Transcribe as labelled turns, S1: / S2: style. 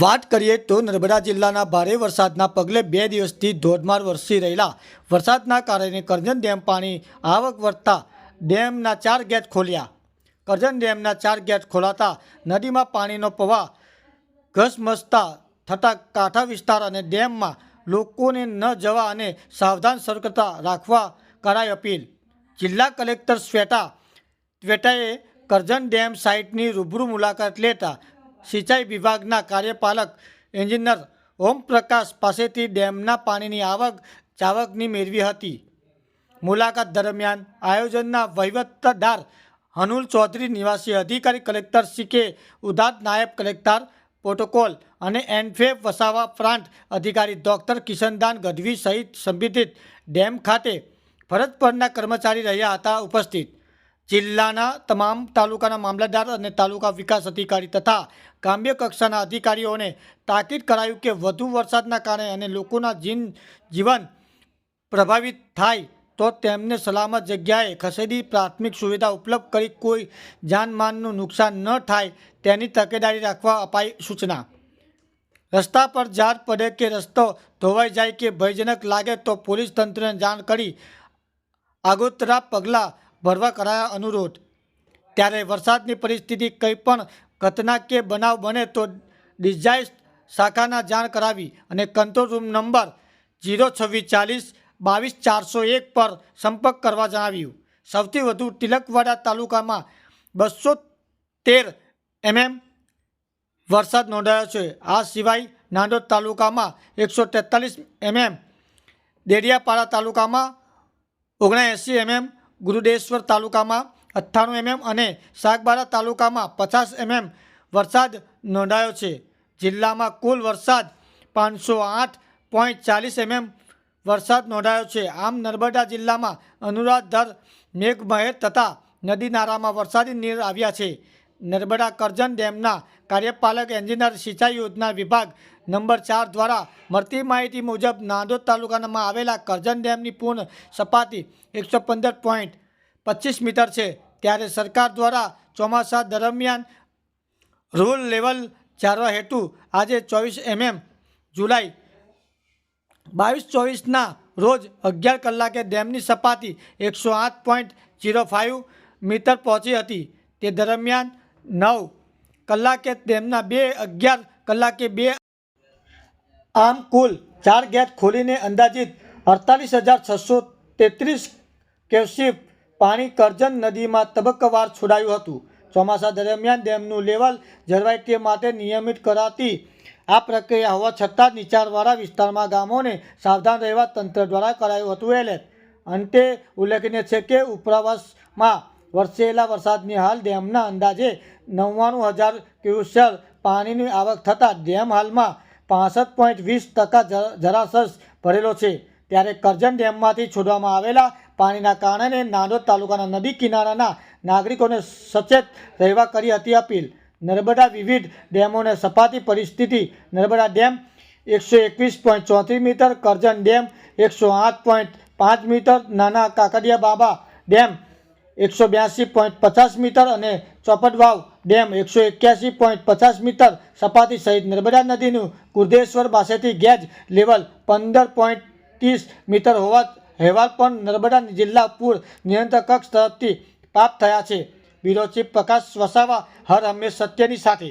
S1: વાત કરીએ તો નર્મદા જિલ્લાના ભારે વરસાદના પગલે બે દિવસથી ધોધમાર વરસી રહેલા વરસાદના કારણે કરજણ ડેમ પાણી આવક વધતા ડેમના ચાર ગેટ ખોલ્યા. કરજણ ડેમના ચાર ગેટ ખોલાતા નદીમાં પાણીનો પ્રવાહ ઘસમસતા થતા કાંઠા વિસ્તાર અને ડેમમાં લોકોને ન જવા અને સાવધાન સતર્કતા રાખવા કરાઈ અપીલ. જિલ્લા કલેક્ટર શ્વેતા ત્વેટાએ કરજણ ડેમ સાઇટની રૂબરૂ મુલાકાત લેતા સિંચાઈ વિભાગના કાર્યપાલક એન્જિનિયર ઓમપ્રકાશ પાસેથી ડેમના પાણીની આવક, જાવકની મેળવી હતી. મુલાકાત દરમિયાન આયોજનના વહીવટદાર હનુલ ચૌધરી, નિવાસી અધિકારી કલેક્ટર સી કે ઉદાત નાયબ કલેક્ટર પ્રોટોકોલ અને એનફેફ વસાવા પ્રાંત અધિકારી ડૉક્ટર કિશનદાન ગઢવી સહિત સંબંધિત ડેમ ખાતે ફરજ પરના કર્મચારી રહ્યા હતા ઉપસ્થિત. જિલ્લાના તમામ તાલુકાના મામલતદાર અને તાલુકા વિકાસ અધિકારી તથા ગ્રામ્ય કક્ષાના અધિકારીઓને તાકીદ કરાયું કે વધુ વરસાદના કારણે અને લોકોના જીન જીવન પ્રભાવિત થાય તો તેમને સલામત જગ્યાએ ખસેડી પ્રાથમિક સુવિધા ઉપલબ્ધ કરી કોઈ જાનમાનનું નુકસાન ન થાય તેની તકેદારી રાખવા અપાઈ સૂચના. રસ્તા પર ઝાડ પડે કે રસ્તો ધોવાઈ જાય કે ભયજનક લાગે તો પોલીસ તંત્રને જાણ કરી આગોતરા પગલાં ભરવા કરાયા અનુરોધ. ત્યારે વરસાદની પરિસ્થિતિ કંઈ પણ ઘટના કે બનાવ બને તો ડિઝાઇસ શાખાના જાણ કરાવી અને કંટ્રોલ રૂમ નંબર જીરો છવ્વીસ ચાલીસ બાવીસ ચારસો એક પર સંપર્ક કરવા જણાવ્યું. સૌથી વધુ તિલકવાડા તાલુકામાં બસો તેર એમએમ વરસાદ નોંધાયો છે. આ સિવાય નાંદોદ તાલુકામાં એકસો તેતાલીસ એમએમ દેડિયાપાડા તાલુકામાં ઓગણએંસી એમએમ ગુરુદેશ્વર તાલુકામાં અઠ્ઠાણું એમએમ અને શાકબારા તાલુકામાં પચાસ એમએમ વરસાદ નોંધાયો છે. જિલ્લામાં કુલ વરસાદ પાંચસો આઠ પોઈન્ટ ચાલીસ એમએમ વરસાદ નોંધાયો છે. આમ નર્મદા જિલ્લામાં અનુરાધર મેઘમહેર તથા નદી નાળામાં વરસાદી નીર આવ્યા છે. નર્મદા કરજણ ડેમના કાર્યપાલક એન્જિનિયર સિંચાઈ યોજના વિભાગ નંબર ચાર દ્વારા મળતી માહિતી મુજબ નાંદોદ તાલુકામાં આવેલા કરજણ ડેમની પૂર્ણ સપાટી એકસો પંદર પોઈન્ટ પચીસ મીટર છે. ત્યારે સરકાર દ્વારા ચોમાસા દરમિયાન રૂલ લેવલ જાળવા હેતુ આજે ચોવીસ એમએમ જુલાઈ બાવીસ ચોવીસના રોજ અગિયાર કલાકે ડેમની સપાટી એકસો આઠ પોઈન્ટ જીરો ફાઇવ મીટર પહોંચી હતી. તે દરમિયાન નવ કલાકે ડેમના બે, અગિયાર કલાકે બે. આમ કુલ ચાર ગેટ ખોલીને અંદાજિત અડતાલીસ હજાર છસો તેત્રીસ ક્યુસેક પાણી કરજન નદીમાં તબક્કાવાર છોડાયું હતું. ચોમાસા દરમિયાન ડેમનું લેવલ જળવાય તે માટે નિયમિત કરાતી આ પ્રક્રિયા હોવા છતાં નીચાણવાળા વિસ્તારમાં ગામોને સાવધાન રહેવા તંત્ર દ્વારા કરાયું હતું એટલે અંતે ઉલ્લેખનીય છે કે ઉપરવાસમાં વરસેલા વરસાદની હાલ ડેમના અંદાજે નવ્વાણું હજાર ક્યુસેક પાણીની આવક થતાં ડેમ હાલમાં પાસઠ પોઈન્ટ વીસ ટકા જરાશર ભરેલો છે. ત્યારે કરજણ ડેમમાંથી છોડવામાં આવેલા પાણીના કારણે નાંદોદ તાલુકાના નદી કિનારાના નાગરિકોને સચેત રહેવા કરી હતી અપીલ. નર્મદા વિવિધ ડેમોને સપાટી પરિસ્થિતિ, નર્મદા ડેમ એકસો એકવીસ પોઈન્ટ ચોત્રીસ મીટર, કરજણ ડેમ એકસો આઠ પોઈન્ટ પાંચ મીટર, નાના કાકડિયા બાબા ડેમ એકસો બ્યાસી પોઈન્ટ પચાસ મીટર અને ચોપટવાવ ડેમ એકસો એક્યાસી પોઈન્ટ પચાસ મીટર સપાટી સહિત નર્મદા નદીનું કુર્દેશ્વર પાસેથી ગેજ લેવલ પંદર પોઈન્ટ ત્રીસ મીટર હોવા અહેવાલ પણ નર્મદા જિલ્લા પૂર નિયંત્રણ કક્ષ તરફથી પ્રાપ્ત થયા છે. બ્યુરો ચીફ પ્રકાશ વસાવા હર હંમેશ સત્યની સાથે.